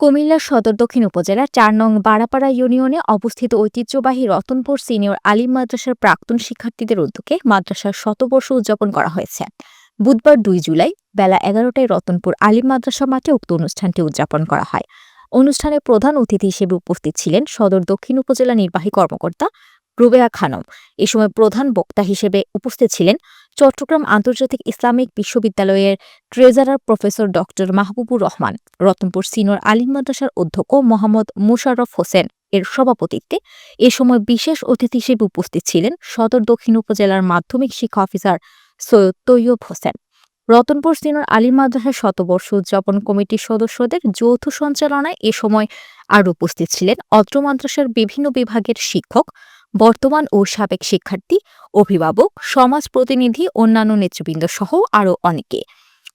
কুমিল্লার সদর দক্ষিণ উপজেলা চার নং বাড়াপাড়া ইউনিয়নে অবস্থিত ঐতিহ্যবাহী রতনপুর সিনিয়র আলিম মাদ্রাসার প্রাক্তন শিক্ষার্থীদের উদ্যোগে মাদ্রাসার শতবর্ষ উদযাপন করা হয়েছে। বুধবার দুই জুলাই বেলা এগারোটায় রতনপুর আলিম মাদ্রাসা মাঠে উক্ত অনুষ্ঠানটি উদযাপন করা হয়। অনুষ্ঠানে প্রধান অতিথি হিসেবে উপস্থিত ছিলেন সদর দক্ষিণ উপজেলা নির্বাহী কর্মকর্তা রুবেয়া খানম। এ সময় প্রধান বক্তা হিসেবে উপস্থিত ছিলেন চট্টগ্রাম আন্তর্জাতিক ইসলামিক বিশ্ববিদ্যালয়ের treasurer professor doctor Mahbubur Rahman, Ratanpur senior আলিম মাদ্রাসার অধ্যক্ষ মোহাম্মদ মুশাররফ হোসেন এর সভাপতিত্বে এ সময় বিশেষ অতিথি হিসেবে উপস্থিত ছিলেন সদর দক্ষিণ উপজেলার মাধ্যমিক শিক্ষা অফিসার সৈয়দ তৈয়ব হোসেন। রতনপুর সিনিয়র আলিম মাদ্রাসার শতবর্ষ উদযাপন কমিটির সদস্যদের যৌথ সঞ্চালনায় এ সময় আর উপস্থিত ছিলেন অত্র মাদ্রাসার বিভিন্ন বিভাগের শিক্ষক বর্তমান ও সাবেক শিক্ষার্থী, অভিভাবক, সমাজ প্রতিনিধি, অন্যান্য নেতৃবৃন্দ সহ আরও অনেকে।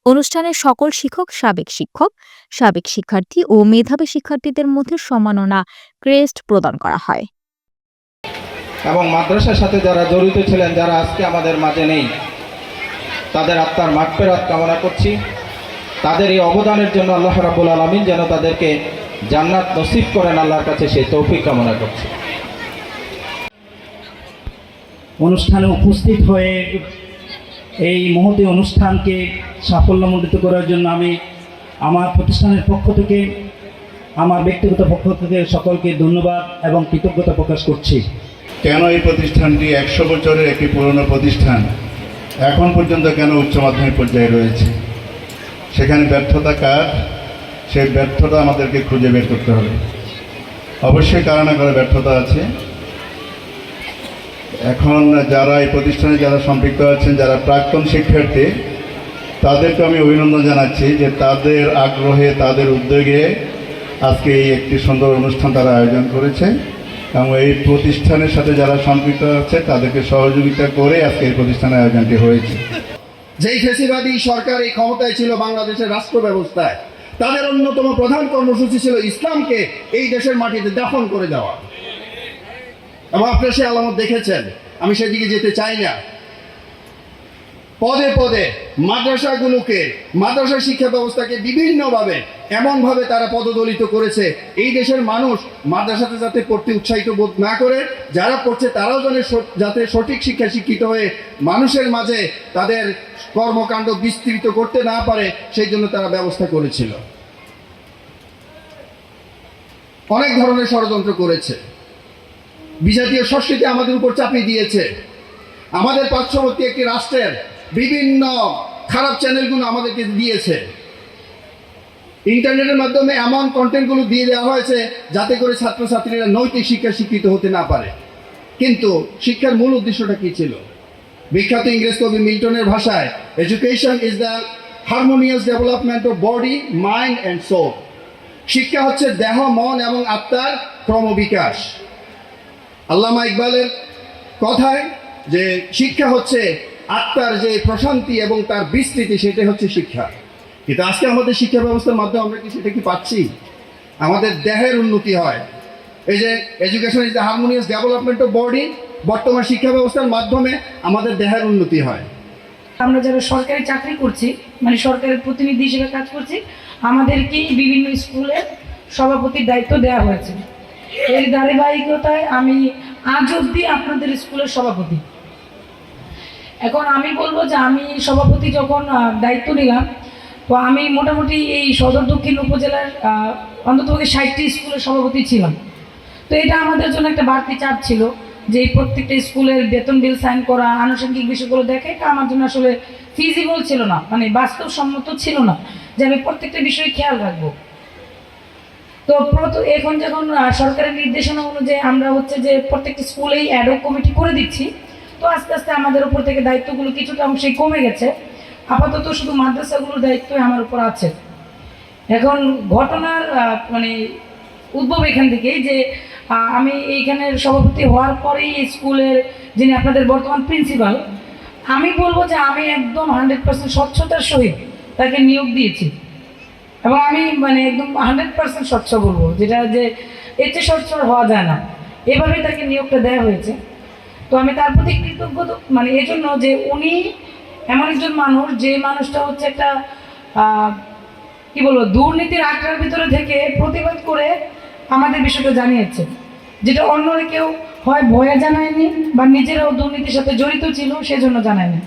অনুষ্ঠানে সকল শিক্ষক সাবেক শিক্ষক, সাবেক শিক্ষার্থী ও মেধাবী শিক্ষার্থীদের মধ্যে সম্মাননা ক্রেস্ট প্রদান করা হয়। এবং মাদ্রাসার সাথে যারা জড়িত ছিলেন, যারা আজকে আমাদের মাঝে নেই, তাদের আত্মার মাগফেরাত কামনা করছি। তাদের এই অবদানের জন্য আল্লাহ রাবুল আলমিন যেন তাদেরকে জান্নাত নসিব করেন, আল্লাহর কাছে সেই তৌফিক কামনা করছি। অনুষ্ঠানে উপস্থিত হয়ে এই মহতি অনুষ্ঠানকে সাফল্যমণ্ডিত করার জন্য আমি আমার প্রতিষ্ঠানের পক্ষ থেকে, আমার ব্যক্তিগত পক্ষ থেকে সকলকে ধন্যবাদ এবং কৃতজ্ঞতা প্রকাশ করছি। কেন এই প্রতিষ্ঠানটি একশো বছরের একটি পুরনো প্রতিষ্ঠান? এখন পর্যন্ত কেন উচ্চ মাধ্যমিক পর্যায়ে রয়েছে? সেখানে ব্যর্থতা কার? সেই ব্যর্থতা আমাদেরকে খুঁজে বের করতে হবে। অবশ্যই কারও না কারও ব্যর্থতা আছে এখন যারা এই প্রতিষ্ঠানে যারা সম্পৃক্ত আছেন, যারা প্রাক্তন শিক্ষার্থী, তাদেরকে আমি অভিনন্দন জানাচ্ছি যে তাদের আগ্রহে, তাদের উদ্যোগে আজকে এই একটি সুন্দর অনুষ্ঠান তারা আয়োজন করেছে এবং এই প্রতিষ্ঠানের সাথে যারা সম্পৃক্ত আছে, তাদেরকে সহযোগিতা করে আজকে এই প্রতিষ্ঠানের আয়োজনটি হয়েছে। যেই ফেসিবাদী সরকার এই ক্ষমতায় ছিল বাংলাদেশের রাষ্ট্র ব্যবস্থায়, তাদের অন্যতম প্রধান কর্মসূচি ছিল ইসলামকে এই দেশের মাটিতে দাফন করে দেওয়া। এবং আপনারা সে আলামত দেখেছেন। আমি সেদিকে যেতে চাই না। পদে পদে মাদ্রাসাগুলোকে মাদ্রাসা শিক্ষা ব্যবস্থাকে বিভিন্নভাবে, এমনভাবে তারা পদদলিত করেছে। এই দেশের মানুষ মাদ্রাসাতে যাতে পড়তে উৎসাহিত বোধ না করে, যারা পড়ছে তারাও যেন যাতে সঠিক শিক্ষা শিক্ষিত হয়ে মানুষের মাঝে তাদের কর্মকাণ্ড বিস্তৃত করতে না পারে, সেই জন্য তারা ব্যবস্থা করেছিল। অনেক ধরনের ষড়যন্ত্র করেছে। বিজাতীয় সংস্কৃতি আমাদের উপর চাপিয়ে দিয়েছে। আমাদের পার্শ্ববর্তী একটি রাষ্ট্রের বিভিন্ন খারাপ চ্যানেলগুলো আমাদেরকে দিয়েছে। ইন্টারনেটের মাধ্যমে এমন কন্টেন্টগুলো দিয়ে দেওয়া হয়েছে যাতে করে ছাত্রছাত্রীরা নৈতিক শিক্ষা শিক্ষিত হতে না পারে। কিন্তু শিক্ষার মূল উদ্দেশ্যটা কী ছিল? বিখ্যাত ইংরেজ কবি মিল্টনের ভাষায় education is the harmonious development of body mind and soul শিক্ষা হচ্ছে দেহ, মন এবং আত্মার ক্রমবিকাশ। আল্লামা ইকবালের কথায় যে শিক্ষা হচ্ছে আত্মার যে প্রশান্তি এবং তার বিস্তৃতি সেটাই হচ্ছে শিক্ষা। কিন্তু আজকে আমাদের শিক্ষা ব্যবস্থার মাধ্যমে আমরা কি সেটা কি পাচ্ছি? আমাদের দেহের উন্নতি হয়। এই যে education is the harmonious development of body বর্তমান শিক্ষা ব্যবস্থার মাধ্যমে আমাদের দেহের উন্নতি হয়। আমরা যারা সরকারি চাকরি করছি মানে সরকারের প্রতিনিধি হিসেবে কাজ করছি আমাদেরকেই বিভিন্ন স্কুলের সভাপতির দায়িত্ব দেওয়া হয়েছে। এর ধারাবাহিকতায় আমি আজ অবধি আপনাদের স্কুলের সভাপতি। এখন আমি বলব যে আমি সভাপতি যখন দায়িত্ব নিলাম, তো আমি মোটামুটি এই সদর দক্ষিণ উপজেলার অন্ততপক্ষে ষাটটি স্কুলের সভাপতি ছিলাম। তো এটা আমাদের জন্য একটা বাড়তি চাপ ছিল যে এই প্রত্যেকটা স্কুলের বেতন বিল সাইন করা, আনুষঙ্গিক বিষয়গুলো দেখে এটা আমার জন্য আসলে ফিজিবল ছিল না মানে বাস্তবসম্মত ছিল না যে আমি প্রত্যেকটা বিষয়ে খেয়াল রাখব। তো এখন যখন সরকারের নির্দেশনা অনুযায়ী আমরা হচ্ছে যে প্রত্যেকটা স্কুলেই অ্যাডক কমিটি করে দিচ্ছি, তো আস্তে আস্তে আমাদের উপর থেকে দায়িত্বগুলো কিছুটা অংশেই কমে গেছে। আপাতত শুধু মাদ্রাসাগুলোর দায়িত্বই আমার উপর আছে। এখন ঘটনার মানে উদ্ভব এখান থেকেই যে আমি এইখানের সভাপতি হওয়ার পরেই স্কুলের যিনি আপনাদের বর্তমান প্রিন্সিপাল, আমি বলব যে আমি একদম হান্ড্রেড পার্সেন্ট স্বচ্ছতার সহিত তাকে নিয়োগ দিয়েছি। এবং আমি মানে একদম হান্ড্রেড পার্সেন্ট স্বচ্ছ বলব, যেটা যে চেয়ে স্বচ্ছ হওয়া যায় না। এভাবেই তাকে নিয়োগটা দেওয়া হয়েছে। তো আমি তার প্রতি কৃতজ্ঞ মানে এজন্য যে উনি এমন একজন মানুষ, যে মানুষটা হচ্ছে একটা কি বলব, দুর্নীতির আখড়ার ভিতরে থেকে প্রতিবাদ করে আমাদের বিষয়টা জানিয়েছে। যেটা অন্যরা কেউ হয় ভয়ে জানায়নি বা নিজেরাও দুর্নীতির সাথে জড়িত ছিল, সেজন্য জানায়নি।